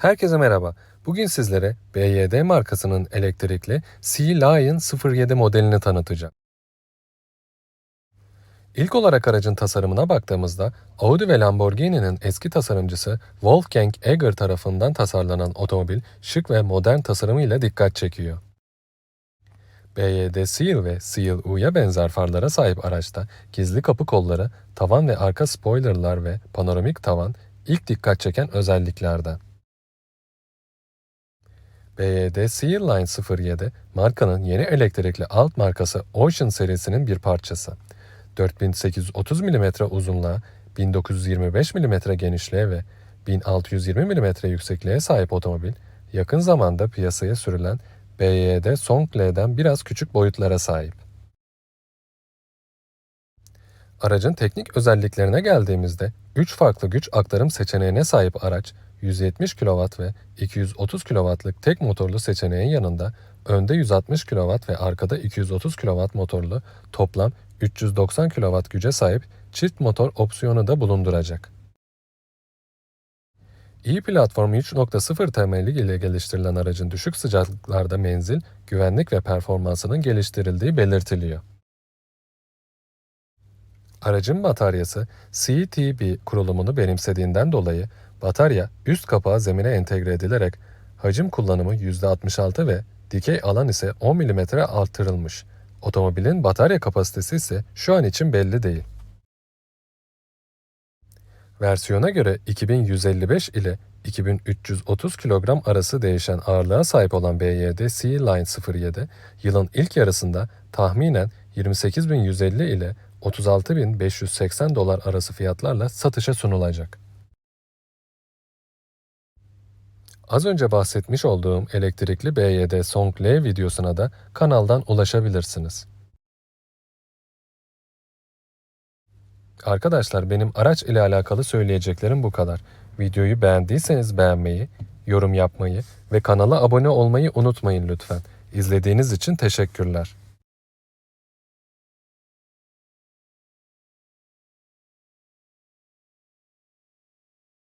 Herkese merhaba. Bugün sizlere BYD markasının elektrikli Sea-Lion 07 modelini tanıtacağım. İlk olarak aracın tasarımına baktığımızda Audi ve Lamborghini'nin eski tasarımcısı Wolfgang Egger tarafından tasarlanan otomobil şık ve modern tasarımıyla dikkat çekiyor. BYD Seal ve Seal U'ya benzer farlara sahip araçta gizli kapı kolları, tavan ve arka spoilerlar ve panoramik tavan ilk dikkat çeken özelliklerden. BYD Seal Line 07, markanın yeni elektrikli alt markası Ocean serisinin bir parçası. 4830 mm uzunluğa, 1925 mm genişliğe ve 1620 mm yüksekliğe sahip otomobil, yakın zamanda piyasaya sürülen BYD Song-L'den biraz küçük boyutlara sahip. Aracın teknik özelliklerine geldiğimizde 3 farklı güç aktarım seçeneğine sahip araç, 170 kW ve 230 kW'lık tek motorlu seçeneğin yanında önde 160 kW ve arkada 230 kW motorlu toplam 390 kW güce sahip çift motor opsiyonu da bulunduracak. İyi platform 3.0 temelli ile geliştirilen aracın düşük sıcaklıklarda menzil, güvenlik ve performansının geliştirildiği belirtiliyor. Aracın bataryası CTB kurulumunu benimsediğinden dolayı batarya üst kapağı zemine entegre edilerek hacim kullanımı %66 ve dikey alan ise 10 mm artırılmış. Otomobilin batarya kapasitesi ise şu an için belli değil. Versiyona göre 2155 ile 2330 kilogram arası değişen ağırlığa sahip olan BYD Sea-Line 07, yılın ilk yarısında tahminen 28.150 ile 36.580 dolar arası fiyatlarla satışa sunulacak. Az önce bahsetmiş olduğum elektrikli BYD Song-L videosuna da kanaldan ulaşabilirsiniz. Arkadaşlar benim araç ile alakalı söyleyeceklerim bu kadar. Videoyu beğendiyseniz beğenmeyi, yorum yapmayı ve kanala abone olmayı unutmayın lütfen. İzlediğiniz için teşekkürler.